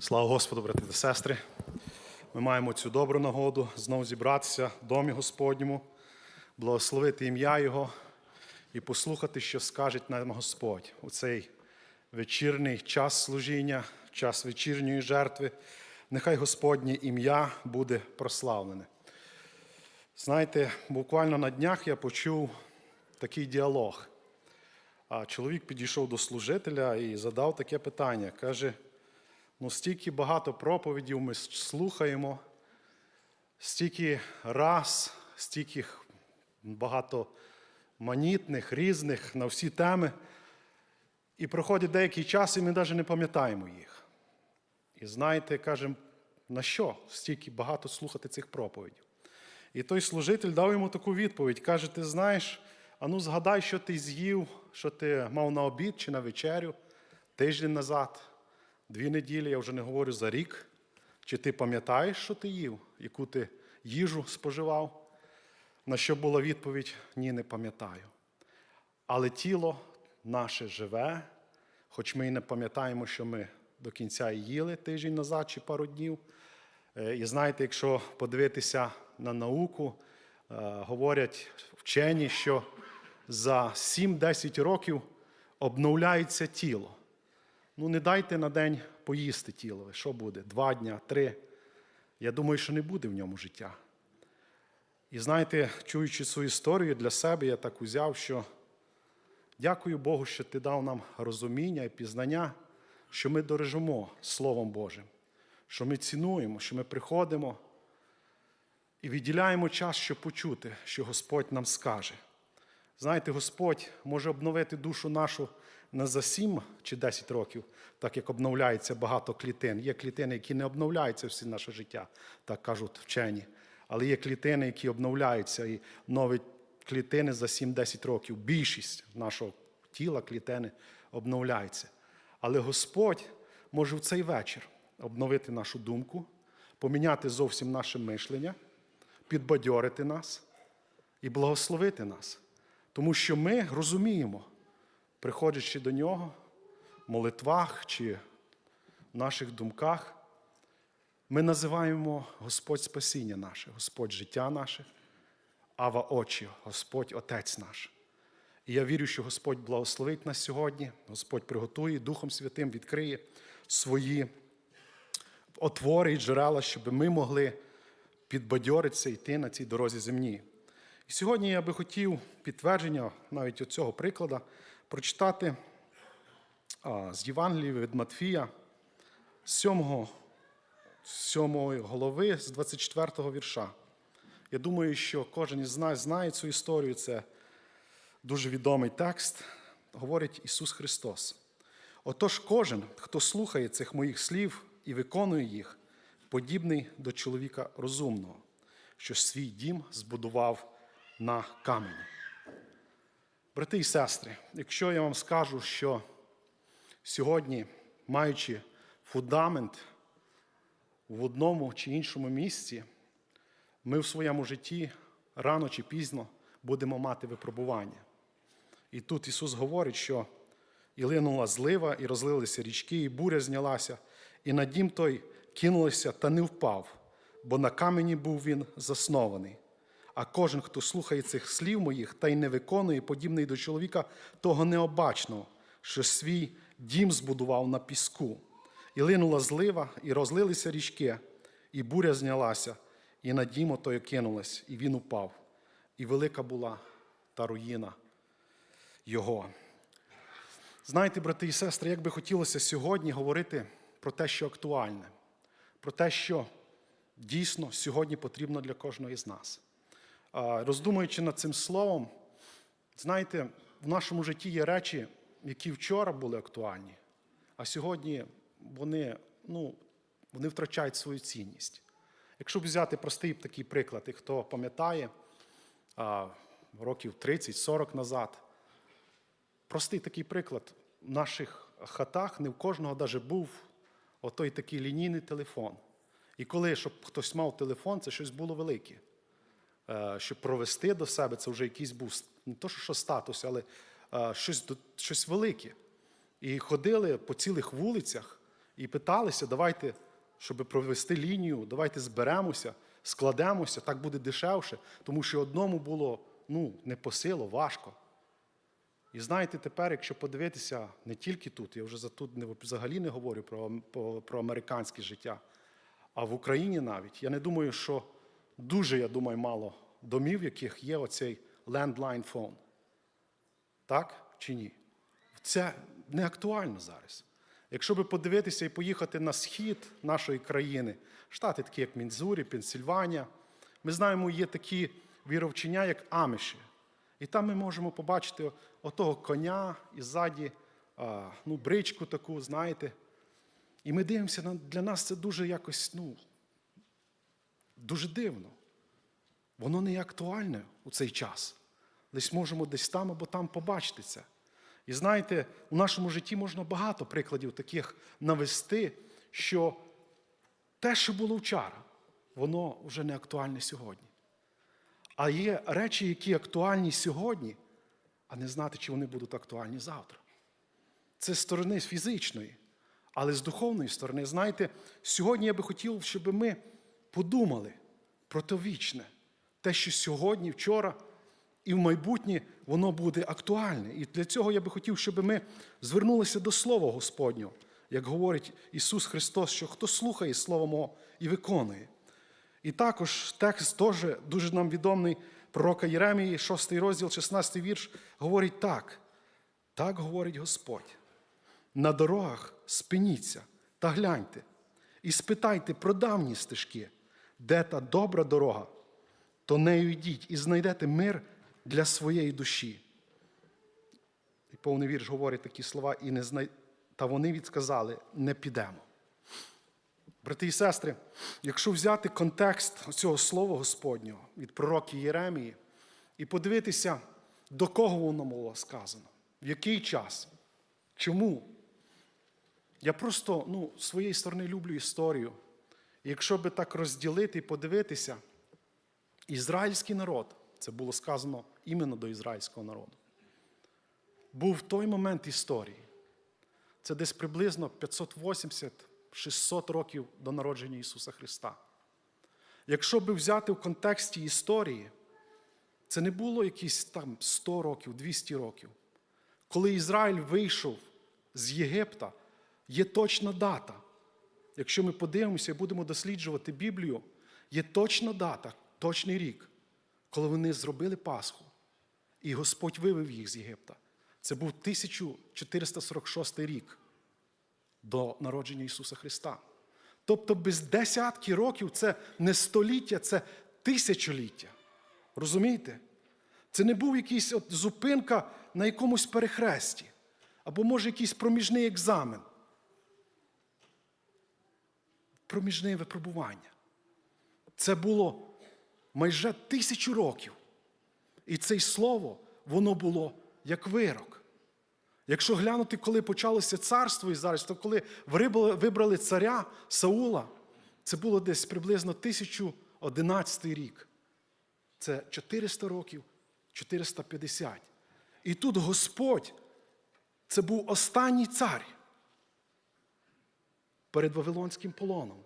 Слава Господу, брати та сестри. Ми маємо цю добру нагоду знову зібратися в домі Господньому, благословити ім'я Його і послухати, що скаже нам Господь у цей вечірній час служіння, час вечірньої жертви. Нехай Господнє ім'я буде прославлене. Знаєте, буквально на днях я почув такий діалог. А чоловік підійшов до служителя і задав таке питання. Каже: ну, стільки багато проповідів ми слухаємо, стільки раз, стільки багато манітних, різних на всі теми. І проходить деякий час, і ми навіть не пам'ятаємо їх. І знаєте, кажемо, на що стільки багато слухати цих проповідей? І той служитель дав йому таку відповідь. Каже: ти знаєш, а ну згадай, що ти з'їв, що ти мав на обід чи на вечерю тиждень назад, дві неділі, я вже не говорю за рік. Чи ти пам'ятаєш, що ти їв, яку ти їжу споживав? На що була відповідь: ні, не пам'ятаю. Але тіло наше живе, хоч ми і не пам'ятаємо, що ми до кінця їли тиждень назад чи пару днів. Е, І знаєте, якщо подивитися на науку, е, говорять вчені, що за 7-10 років обновляється тіло. Ну, не дайте на день поїсти тіло. Що буде? Два дня, три. Я думаю, що не буде в ньому життя. І знаєте, чуючи цю історію для себе, я так узяв, що дякую Богу, що ти дав нам розуміння і пізнання, що ми дорожимо Словом Божим, що ми цінуємо, що ми приходимо і відділяємо час, щоб почути, що Господь нам скаже. Знаєте, Господь може обновити душу нашу не за 7 чи 10 років, так як обновляється багато клітин. Є клітини, які не обновляються всі наше життя, так кажуть вчені. Але є клітини, які обновляються, і нові клітини за 7-10 років. Більшість нашого тіла клітини обновляється. Але Господь може в цей вечір обновити нашу думку, поміняти зовсім наше мишлення, підбадьорити нас і благословити нас. Тому що ми розуміємо, приходячи до нього в молитвах чи в наших думках, ми називаємо Господь спасіння наше, Господь життя наше, Ава Очі, Господь Отець наш. І я вірю, що Господь благословить нас сьогодні, Господь приготує Духом Святим, відкриє свої отвори і джерела, щоб ми могли підбадьоритися йти на цій дорозі земні. І сьогодні я би хотів підтвердження навіть цього прикладу прочитати з Євангелії від Матфія, 7, 7 голови, з 24 го вірша. Я думаю, що кожен із нас знає цю історію. Це дуже відомий текст. Говорить Ісус Христос. Отож, кожен, хто слухає цих моїх слів і виконує їх, подібний до чоловіка розумного, що свій дім збудував на камені. Брати і сестри, якщо я вам скажу, що сьогодні, маючи фундамент в одному чи іншому місці, ми в своєму житті рано чи пізно будемо мати випробування. І тут Ісус говорить, що і линула злива, і розлилися річки, і буря знялася, і на дім той кинулося та не впав, бо на камені був він заснований. А кожен, хто слухає цих слів моїх та й не виконує, подібний до чоловіка, того необачного, що свій дім збудував на піску. І линула злива, і розлилися річки, і буря знялася, і на дім отой кинулась, і він упав. І велика була та руїна його. Знаєте, брати і сестри, як би хотілося сьогодні говорити про те, що актуальне, про те, що дійсно сьогодні потрібно для кожного з нас. Роздумуючи над цим словом, знаєте, в нашому житті є речі, які вчора були актуальні, а сьогодні вони, ну, вони втрачають свою цінність. Якщо б взяти простий такий приклад, і хто пам'ятає, років 30-40 назад, простий такий приклад, в наших хатах не в кожного навіть був отой такий лінійний телефон. І коли щоб хтось мав телефон, це щось було велике. Е, щоб провести до себе, це вже якийсь був не то, що статус, але е, щось щось велике. І ходили по цілих вулицях і питалися, давайте, щоб провести лінію, давайте зберемося, складемося, так буде дешевше, тому що одному було ну, не по силу, важко. І знаєте, тепер, якщо подивитися не тільки тут, я вже за тут не, взагалі не говорю про, про, про американське життя, а в Україні навіть, я не думаю, що дуже, я думаю, мало домів, в яких є оцей landline phone. Так чи ні? Це не актуально зараз. Якщо би подивитися і поїхати на схід нашої країни, штати такі, як Мінзурі, Пенсільванія, ми знаємо, є такі віровчення, як Аміші. І там ми можемо побачити отого коня і ззаді ну, бричку таку, знаєте. І ми дивимося, для нас це дуже якось, ну, дуже дивно. Воно не актуальне у цей час. Десь можемо десь там або там побачити це. І знаєте, у нашому житті можна багато прикладів таких навести, що те, що було вчора, воно вже не актуальне сьогодні. А є речі, які актуальні сьогодні, а не знати, чи вони будуть актуальні завтра. Це з сторони фізичної, але з духовної сторони, знаєте, сьогодні я би хотів, щоб ми подумали про те вічне, те, що сьогодні, вчора і в майбутнє воно буде актуальне. І для цього я би хотів, щоб ми звернулися до Слова Господнього, як говорить Ісус Христос, що хто слухає Слово Мого і виконує. І також текст теж дуже нам відомий пророка Єремії, 6 розділ, 16 вірш, говорить так. Так говорить Господь. На дорогах спиніться та гляньте, і спитайте про давні стежки, де та добра дорога, то нею йдіть і знайдете мир для своєї душі. І повний вірш говорить такі слова, і не знай... та вони відсказали, не підемо. Брати і сестри, якщо взяти контекст цього слова Господнього від пророки Єремії і подивитися, до кого воно було сказано, в який час, чому. Я просто ну, своєї сторони люблю історію. Якщо би так розділити і подивитися, ізраїльський народ, це було сказано іменно до ізраїльського народу, був в той момент історії. Це десь приблизно 580-600 років до народження Ісуса Христа. Якщо би взяти в контексті історії, це не було якісь там 100 років, 200 років. Коли Ізраїль вийшов з Єгипта, є точна дата. Якщо ми подивимося і будемо досліджувати Біблію, є точна дата, точний рік, коли вони зробили Пасху, і Господь вивів їх з Єгипта. Це був 1446 рік до народження Ісуса Христа. Тобто без десятки років це не століття, це тисячоліття. Розумієте? Це не був якийсь от зупинка на якомусь перехресті, або може якийсь проміжний екзамен. Проміжне випробування. Це було майже тисячу років. І це слово, воно було як вирок. Якщо глянути, коли почалося царство Ізраїль, то коли вибрали царя Саула, це було десь приблизно 1011 рік. Це 400 років, 450. І тут Господь, це був останній цар перед Вавилонським полоном.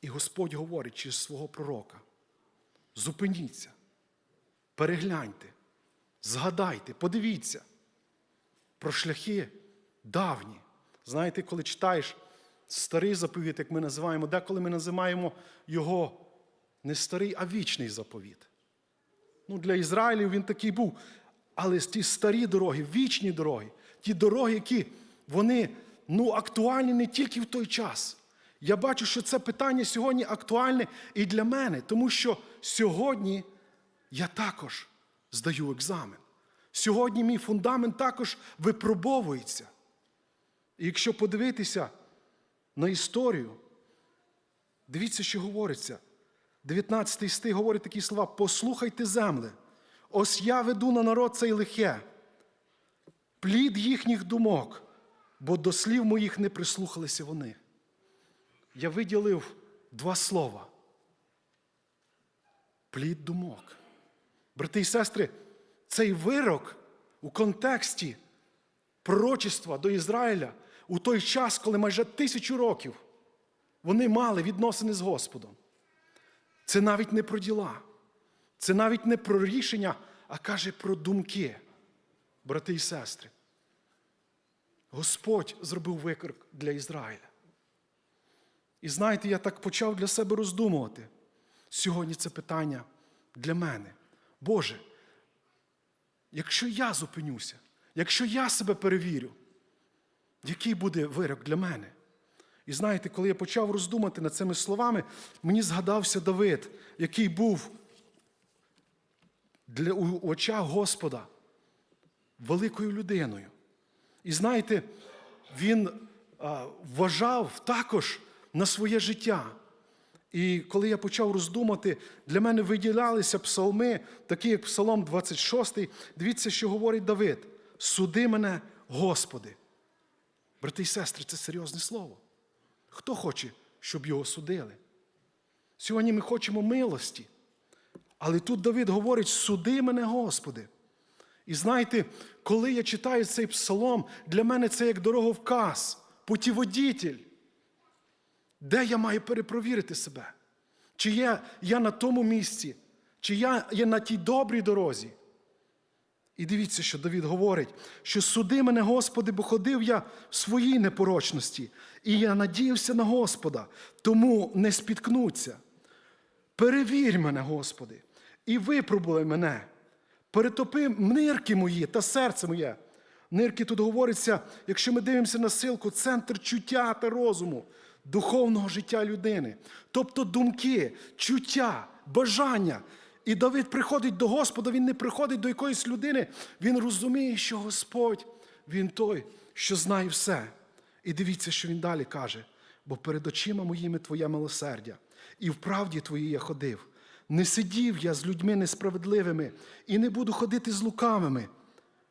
І Господь говорить через свого пророка: зупиніться, перегляньте, згадайте, подивіться про шляхи давні. Знаєте, коли читаєш старий заповіт, як ми називаємо, деколи ми називаємо його не старий, а вічний заповіт. Ну, Для Ізраїлів він такий був. Але ті старі дороги, вічні дороги, ті дороги, які вони ну, актуальні не тільки в той час. Я бачу, що це питання сьогодні актуальне і для мене, тому що сьогодні я також здаю екзамен. Сьогодні мій фундамент також випробовується. І якщо подивитися на історію, дивіться, що говориться. 19 стих говорить такі слова: послухайте земле, ось я веду на народ цей лихе, плід їхніх думок, бо до слів моїх не прислухалися вони. Я виділив два слова. Плід думок. Брати і сестри, цей вирок у контексті пророчества до Ізраїля у той час, коли майже тисячу років вони мали відносини з Господом. Це навіть не про діла, це навіть не про рішення, а каже про думки, брати і сестри. Господь зробив викрик для Ізраїля. І знаєте, я так почав для себе роздумувати. Сьогодні це питання для мене. Боже, якщо я зупинюся, якщо я себе перевірю, який буде вирок для мене? І знаєте, коли я почав роздумати над цими словами, мені згадався Давид, який був для, у очах Господа великою людиною. І знаєте, він а, вважав також на своє життя. І коли я почав роздумати, для мене виділялися псалми, такі як Псалом 26, дивіться, що говорить Давид: Суди мене, Господи. Брати і сестри, це серйозне слово. Хто хоче, щоб його судили? Сьогодні ми хочемо милості. Але тут Давид говорить: суди мене, Господи. І знаєте, коли я читаю цей псалом, для мене це як дороговказ, путіводітель. Де я маю перепровірити себе? Чи є я на тому місці, чи я є на тій добрій дорозі? І дивіться, що Давід говорить, що суди мене, Господи, бо ходив я в своїй непорочності, і я надіявся на Господа, тому не спіткнуться. Перевір мене, Господи, і випробуй мене. Перетопи нирки мої та серце моє. Нирки тут говориться, якщо ми дивимося на силку, центр чуття та розуму, духовного життя людини. Тобто думки, чуття, бажання. І Давид приходить до Господа, він не приходить до якоїсь людини, він розуміє, що Господь, Він той, що знає все. І дивіться, що він далі каже: бо перед очима моїми Твоє милосердя, і в правді Твоїй я ходив. Не сидів я з людьми несправедливими і не буду ходити з лукавими.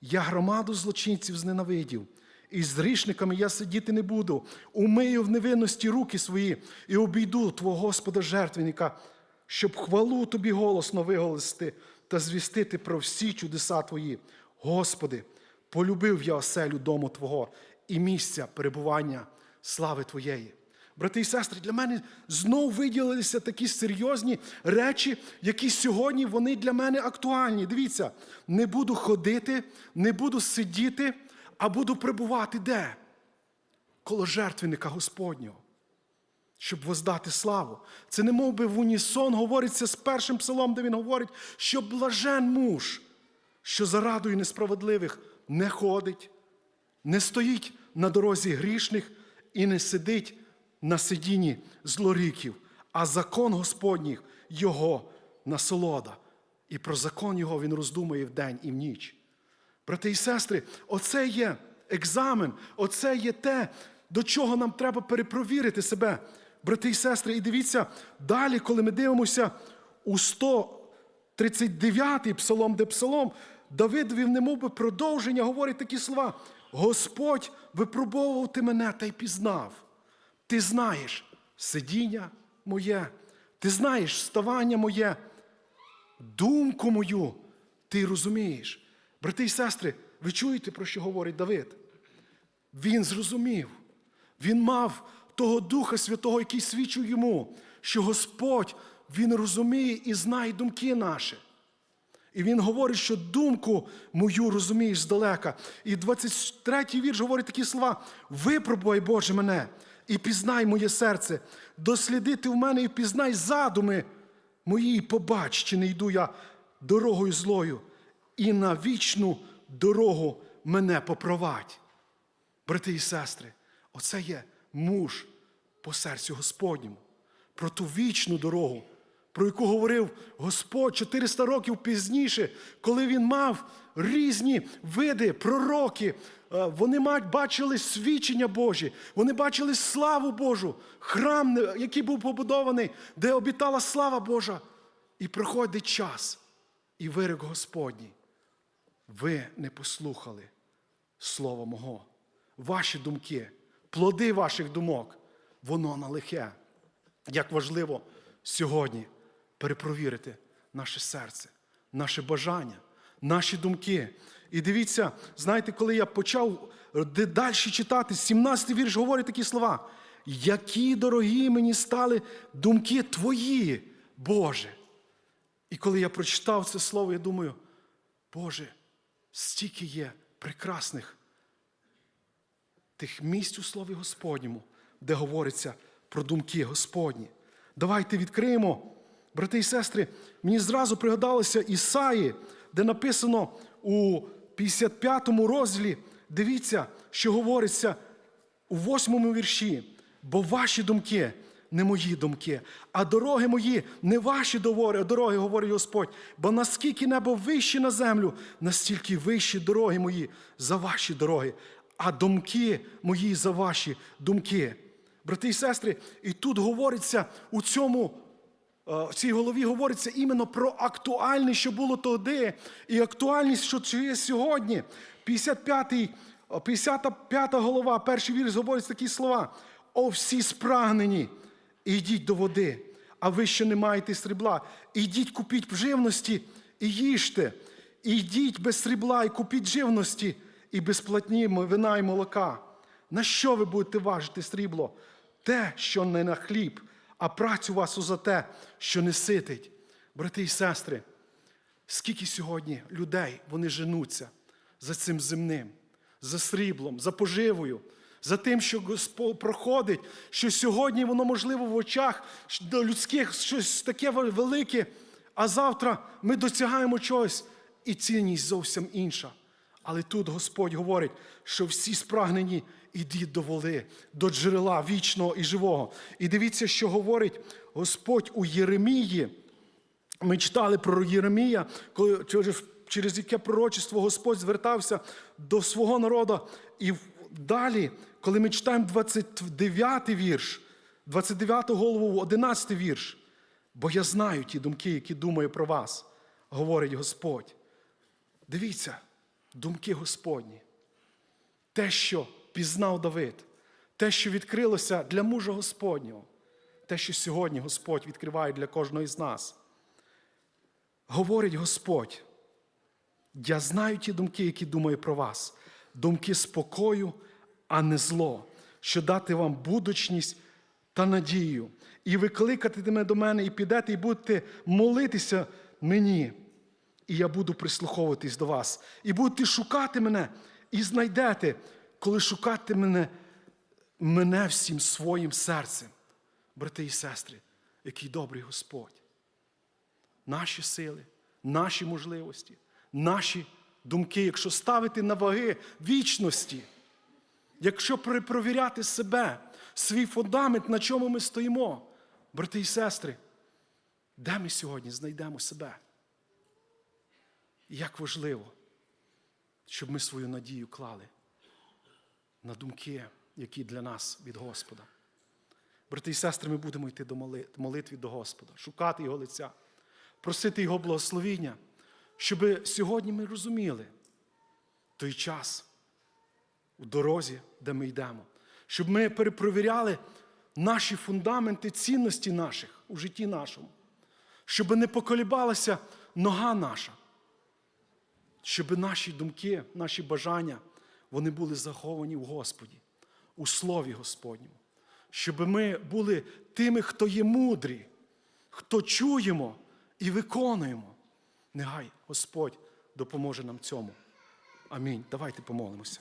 Я громаду злочинців зненавидів, і з грішниками я сидіти не буду. Умию в невинності руки свої і обійду Твого Господа жертвенника, щоб хвалу тобі голосно виголосити та звістити про всі чудеса Твої. Господи, полюбив я оселю дому Твого і місця перебування слави Твоєї. Брати і сестри, для мене знов виділилися такі серйозні речі, які сьогодні вони для мене актуальні. Дивіться, не буду ходити, не буду сидіти, а буду пребувати де? Коло жертвенника Господнього, щоб воздати славу. Це не мов би в унісон говориться з першим псалом, де він говорить, що блажен муж, що за радою несправедливих не ходить, не стоїть на дорозі грішних і не сидить на сидінні злоріків, а закон Господніх його насолода. І про закон його він роздумує вдень і в ніч. Брати і сестри, оце є екзамен, оце є те, до чого нам треба перепровірити себе. Брати і сестри, і дивіться, далі, коли ми дивимося у 139-й псалом, де псалом, Давидові, немов би продовження, говорить такі слова: Господь випробовував ти мене та й пізнав. Ти знаєш сидіння моє, ти знаєш вставання моє, думку мою, ти розумієш. Брати і сестри, ви чуєте, про що говорить Давид? Він зрозумів, він мав того Духа Святого, який свідчив йому, що Господь Він розуміє і знає думки наші. І він говорить, що думку мою розумієш здалека. І 23-й вірш говорить такі слова: випробуй, Боже, мене і пізнай моє серце, дослідити в мене і пізнай задуми мої, і побач, чи не йду я дорогою злою, і на вічну дорогу мене попровадь. Брати і сестри, оце є муж по серцю Господньому, про ту вічну дорогу, про яку говорив Господь 400 років пізніше, коли він мав різні види, пророки. Е, Вони бачили свідчення Божі, вони бачили славу Божу, храм, який був побудований, де обітала слава Божа. І проходить час, і вирок Господній. Ви не послухали Слова мого, ваші думки, плоди ваших думок, воно на лихе. Як важливо сьогодні перепровірити наше серце, наше бажання, наші думки. І дивіться, знаєте, коли я почав де далі читати, 17 вірш говорить такі слова. Які дорогі мені стали думки твої, Боже. І коли я прочитав це слово, я думаю, Боже, стільки є прекрасних тих місць у Слові Господньому, де говориться про думки Господні. Давайте відкриємо, брати і сестри, мені зразу пригадалося Ісаї, де написано у 55 розділі, дивіться, що говориться у 8 вірші. Бо ваші думки не мої думки, а дороги мої не ваші довори, а дороги, говорить Господь. Бо наскільки небо вище на землю, настільки вищі дороги мої за ваші дороги, а думки мої за ваші думки. Брати і сестри, і тут говориться у цьому. Е, В цій голові говориться іменно про актуальність, що було тоді, і актуальність, що є сьогодні. 55, 55 голова, перший вірш говорить такі слова. О, всі спрагнені, ідіть до води, а ви ще не маєте срібла. Ідіть купіть живності і їжте. Ідіть без срібла і купіть живності, і без платні вина і молока. На що ви будете важити срібло? Те, що не на хліб, а працю вас за те, що не ситить. Брати і сестри, скільки сьогодні людей вони женуться за цим земним, за сріблом, за поживою, за тим, що Господь проходить, що сьогодні воно можливо в очах до людських щось таке велике, а завтра ми досягаємо чогось, і цінність зовсім інша. Але тут Господь говорить, що всі спрагнені ідіть до воли, до джерела вічного і живого. І дивіться, що говорить Господь у Єремії. Ми читали про Єремія, коли через, яке пророчество Господь звертався до свого народу. І далі, коли ми читаємо 29 й вірш, 29 голову, 11 вірш. Бо я знаю ті думки, які думаю про вас, говорить Господь. Дивіться, думки Господні. Те, що пізнав Давид, те, що відкрилося для мужа Господнього, те, що сьогодні Господь відкриває для кожного із нас. Говорить Господь, я знаю ті думки, які думаю про вас, думки спокою, а не зло, що дати вам будучність та надію, і викликати мене до мене, і підете, і будете молитися мені, і я буду прислуховуватись до вас, і будете шукати мене, і знайдете, коли шукати мене, мене всім своїм серцем. Брати і сестри, який добрий Господь наші сили, наші можливості, наші думки, якщо ставити на ваги вічності, якщо перепровіряти себе, свій фундамент, на чому ми стоїмо, брати і сестри, де ми сьогодні знайдемо себе? І Як важливо, щоб ми свою надію клали на думки, які для нас від Господа. Брати і сестри, ми будемо йти до молитви до Господа, шукати Його лиця просити Його благословіння, щоб сьогодні ми розуміли той час у дорозі, де ми йдемо, щоб ми перепровіряли наші фундаменти цінності наших у житті нашому, щоб не поколібалася нога наша, щоб наші думки, наші бажання, вони були заховані в Господі, у Слові Господньому, щоб ми були тими, хто є мудрі, хто чуємо і виконуємо. Нехай Господь допоможе нам цьому. Амінь. Давайте помолимося.